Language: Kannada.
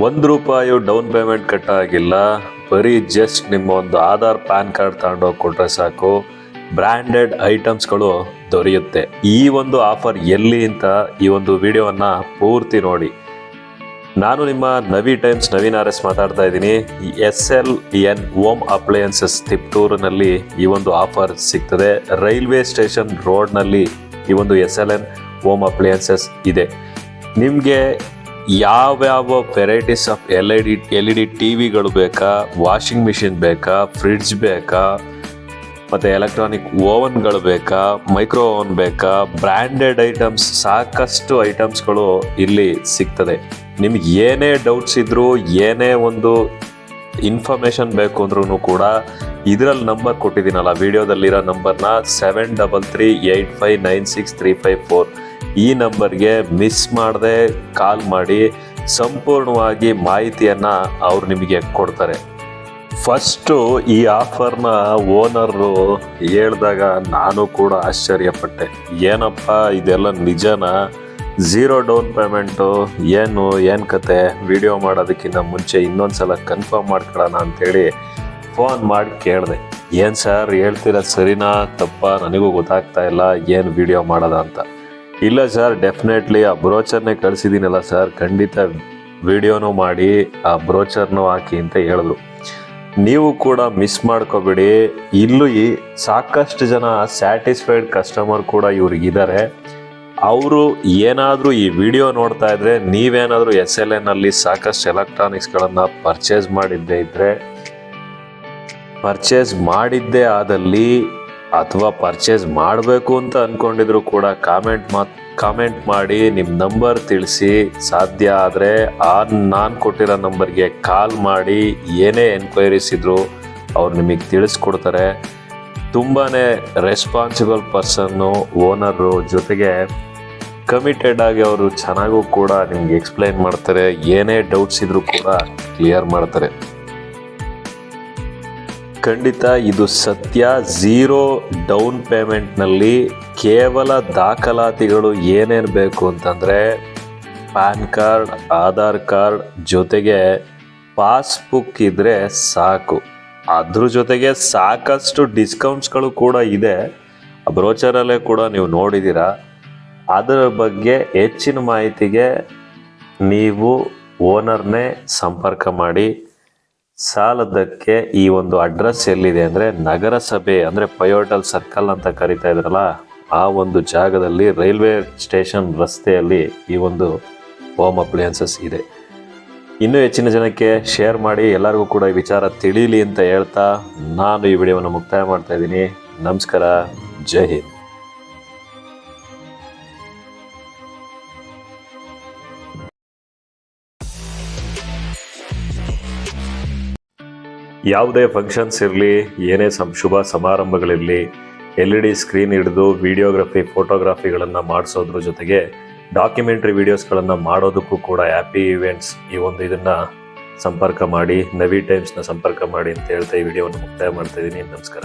ಒಂದು ರೂಪಾಯಿ ಡೌನ್ ಪೇಮೆಂಟ್ ಕಟ್ಟಾಗಿಲ್ಲ, ಬರೀ ಜಸ್ಟ್ ನಿಮ್ಮ ಒಂದು ಆಧಾರ್ ಪ್ಯಾನ್ ಕಾರ್ಡ್ ತಗೊಂಡೋಗಿ ಕೊಟ್ಟರೆ ಸಾಕು. ಬ್ರ್ಯಾಂಡೆಡ್ ಐಟಮ್ಸ್ಗಳು ದೊರೆಯುತ್ತೆ. ಈ ಒಂದು ಆಫರ್ ಎಲ್ಲಿ ಅಂತ ಈ ಒಂದು ವಿಡಿಯೋವನ್ನು ಪೂರ್ತಿ ನೋಡಿ. ನಾನು ನಿಮ್ಮ Navi Times Naveen R S ಮಾತಾಡ್ತಾ ಇದ್ದೀನಿ. S L N Om appliances ತಿಪ್ಟೂರಿನಲ್ಲಿ ಈ ಒಂದು ಆಫರ್ ಸಿಗ್ತದೆ. ರೈಲ್ವೆ ಸ್ಟೇಷನ್ ರೋಡ್ನಲ್ಲಿ ಈ ಒಂದು S L N Om appliances ಇದೆ. ನಿಮಗೆ ಯಾವ್ಯಾವ varieties of L I D L E D T ವಿಗಳು ಬೇಕಾ? ವಾಷಿಂಗ್ ಮಿಷಿನ್ ಬೇಕಾ? ಫ್ರಿಡ್ಜ್ ಬೇಕಾ? ಮತ್ತು ಎಲೆಕ್ಟ್ರಾನಿಕ್ ಓವನ್ಗಳು ಬೇಕಾ? ಮೈಕ್ರೋ ಓವನ್ ಬೇಕಾ? ಬ್ರ್ಯಾಂಡೆಡ್ ಐಟಮ್ಸ್ ಸಾಕಷ್ಟು ಐಟಮ್ಸ್ಗಳು ಇಲ್ಲಿ ಸಿಗ್ತದೆ. ನಿಮ್ಗೆ ಏನೇ ಡೌಟ್ಸ್ ಇದ್ದರೂ ಏನೇ ಒಂದು ಇನ್ಫಾರ್ಮೇಷನ್ ಬೇಕು ಅಂದ್ರೂ ಕೂಡ ಇದರಲ್ಲಿ ನಂಬರ್ ಕೊಟ್ಟಿದ್ದೀನಲ್ಲ ವಿಡಿಯೋದಲ್ಲಿರೋ ನಂಬರ್ನ seven double three eight five nine six three five four ಈ ನಂಬರ್ಗೆ ಮಿಸ್ ಮಾಡದೆ ಕಾಲ್ ಮಾಡಿ ಸಂಪೂರ್ಣವಾಗಿ ಮಾಹಿತಿಯನ್ನು ಅವ್ರು ನಿಮಗೆ ಕೊಡ್ತಾರೆ. ಫಸ್ಟು ಈ ಆಫರ್ನ ಓನರು ಹೇಳಿದಾಗ ನಾನು ಕೂಡ ಆಶ್ಚರ್ಯಪಟ್ಟೆ. ಏನಪ್ಪ, ಇದೆಲ್ಲ ನಿಜನ? ಝೀರೋ ಡೌನ್ ಪೇಮೆಂಟು ಏನು ಏನು ಕತೆ? ವಿಡಿಯೋ ಮಾಡೋದಕ್ಕಿಂತ ಮುಂಚೆ ಇನ್ನೊಂದು ಸಲ ಕನ್ಫರ್ಮ್ ಮಾಡ್ಕೊಳ್ಳೋಣ ಅಂಥೇಳಿ ಫೋನ್ ಮಾಡಿ ಕೇಳಿದೆ. ಏನು ಸರ್ ಹೇಳ್ತಿರೋದು ಸರಿನಾ, ತಪ್ಪ? ನನಗೂ ಗೊತ್ತಾಗ್ತಾ ಇಲ್ಲ, ಏನು ವಿಡಿಯೋ ಮಾಡೋದ ಅಂತ. ಇಲ್ಲ ಸರ್ ಡೆಫಿನೆಟ್ಲಿ ಆ ಬ್ರೋಚರ್ನೇ ಕಳಿಸಿದ್ದೀನಲ್ಲ ಸರ್. ಖಂಡಿತ ವಿಡಿಯೋನೂ ಮಾಡಿ ಆ ಬ್ರೋಚರ್ನೂ ಹಾಕಿ ಅಂತ ಹೇಳಿದ್ರು. ನೀವು ಕೂಡ ಮಿಸ್ ಮಾಡ್ಕೋಬೇಡಿ. ಇಲ್ಲೂ ಸಾಕಷ್ಟು ಜನ ಸ್ಯಾಟಿಸ್ಫೈಡ್ ಕಸ್ಟಮರ್ ಕೂಡ ಇವ್ರಿಗಿದ್ದಾರೆ. ಅವರು ಏನಾದರೂ ಈ ವಿಡಿಯೋ ನೋಡ್ತಾ ಇದ್ರೆ, ನೀವೇನಾದರೂ ಎಸ್ ಎಲ್ ಎನ್ನಲ್ಲಿ ಸಾಕಷ್ಟು ಎಲೆಕ್ಟ್ರಾನಿಕ್ಸ್ಗಳನ್ನು ಪರ್ಚೇಸ್ ಮಾಡಿದ್ದೇ ಇದ್ದರೆ ಪರ್ಚೇಸ್ ಮಾಡಿದ್ದೇ ಆದಲ್ಲಿ ಅಥವಾ ಪರ್ಚೇಸ್ ಮಾಡಬೇಕು ಅಂತ ಅಂದ್ಕೊಂಡಿದ್ರು ಕೂಡ ಕಾಮೆಂಟ್ ಮಾತು ಕಾಮೆಂಟ್ ಮಾಡಿ ನಿಮ್ಮ ನಂಬರ್ ತಿಳಿಸಿ. ಸಾಧ್ಯ ಆದರೆ ಆ ನಾನು ಕೊಟ್ಟಿರೋ ನಂಬರ್ಗೆ ಕಾಲ್ ಮಾಡಿ, ಏನೇ ಎನ್ಕ್ವೈರೀಸ್ ಇದ್ದರೂ ಅವ್ರು ನಿಮಗೆ ತಿಳಿಸ್ಕೊಡ್ತಾರೆ. ತುಂಬಾ ರೆಸ್ಪಾನ್ಸಿಬಲ್ ಪರ್ಸನ್ನು ಓನರು ಜೊತೆಗೆ ಕಮಿಟೆಡ್ ಆಗಿ ಅವರು ಚೆನ್ನಾಗೂ ಕೂಡ ನಿಮ್ಗೆ ಎಕ್ಸ್ಪ್ಲೈನ್ ಮಾಡ್ತಾರೆ. ಏನೇ ಡೌಟ್ಸ್ ಇದ್ರೂ ಕೂಡ ಕ್ಲಿಯರ್ ಮಾಡ್ತಾರೆ. ಖಂಡಿತ ಇದು ಸತ್ಯ. ಝೀರೋ ಡೌನ್ ಪೇಮೆಂಟ್ನಲ್ಲಿ ಕೇವಲ ದಾಖಲಾತಿಗಳು ಏನೇನು ಬೇಕು ಅಂತಂದರೆ ಪ್ಯಾನ್ ಕಾರ್ಡ್, ಆಧಾರ್ ಕಾರ್ಡ್ ಜೊತೆಗೆ ಪಾಸ್ಬುಕ್ ಇದ್ದರೆ ಸಾಕು. ಅದ್ರ ಜೊತೆಗೆ ಸಾಕಷ್ಟು ಡಿಸ್ಕೌಂಟ್ಸ್ಗಳು ಕೂಡ ಇದೆ. ಬ್ರೋಚರಲ್ಲೇ ಕೂಡ ನೀವು ನೋಡಿದ್ದೀರಾ ಅದರ ಬಗ್ಗೆ ಹೆಚ್ಚಿನ ಮಾಹಿತಿಗೆ ನೀವು ಓನರ್ನೇ ಸಂಪರ್ಕ ಮಾಡಿ. ಸಾಲದಕ್ಕೆ ಈ ಒಂದು ಅಡ್ರೆಸ್ ಎಲ್ಲಿದೆ ಅಂದರೆ ನಗರಸಭೆ ಅಂದರೆ ಪಯೋಟಲ್ ಸರ್ಕಲ್ ಅಂತ ಕರಿತಾ ಇದ್ರಲ್ಲ ಆ ಒಂದು ಜಾಗದಲ್ಲಿ ರೈಲ್ವೆ ಸ್ಟೇಷನ್ ರಸ್ತೆಯಲ್ಲಿ ಈ ಒಂದು ಹೋಮ್ ಅಪ್ಲಿಯನ್ಸಸ್ ಇದೆ. ಇನ್ನೂ ಹೆಚ್ಚಿನ ಜನಕ್ಕೆ ಶೇರ್ ಮಾಡಿ, ಎಲ್ಲರಿಗೂ ಕೂಡ ಈ ವಿಚಾರ ತಿಳಿಯಲಿ ಅಂತ ಹೇಳ್ತಾ ನಾನು ಈ ವಿಡಿಯೋವನ್ನು ಮುಕ್ತಾಯ ಮಾಡ್ತಾ ಇದ್ದೀನಿ. ನಮಸ್ಕಾರ, ಜೈ ಹಿಂದ್. ಯಾವುದೇ ಫಂಕ್ಷನ್ಸ್ ಇರಲಿ, ಏನೇ ಸಂ, ಶುಭ ಸಮಾರಂಭಗಳಿರಲಿ, ಎಲ್ ಇ ಡಿ ಸ್ಕ್ರೀನ್ ಹಿಡಿದು ವಿಡಿಯೋಗ್ರಫಿ ಫೋಟೋಗ್ರಫಿಗಳನ್ನು ಮಾಡಿಸೋದ್ರ ಜೊತೆಗೆ ಡಾಕ್ಯುಮೆಂಟ್ರಿ ವೀಡಿಯೋಸ್ಗಳನ್ನು ಮಾಡೋದಕ್ಕೂ ಕೂಡ ಹ್ಯಾಪಿ ಇವೆಂಟ್ಸ್ ಈ ಒಂದು ಇದನ್ನು ಸಂಪರ್ಕ ಮಾಡಿ ನವಿ ಟೈಮ್ಸ್ನ ಸಂಪರ್ಕ ಮಾಡಿ ಅಂತ ಹೇಳ್ತಾ ಈ ವಿಡಿಯೋವನ್ನು ಮುಕ್ತಾಯ ಮಾಡ್ತಾ ಇದ್ದೀನಿ. ನಮಸ್ಕಾರ.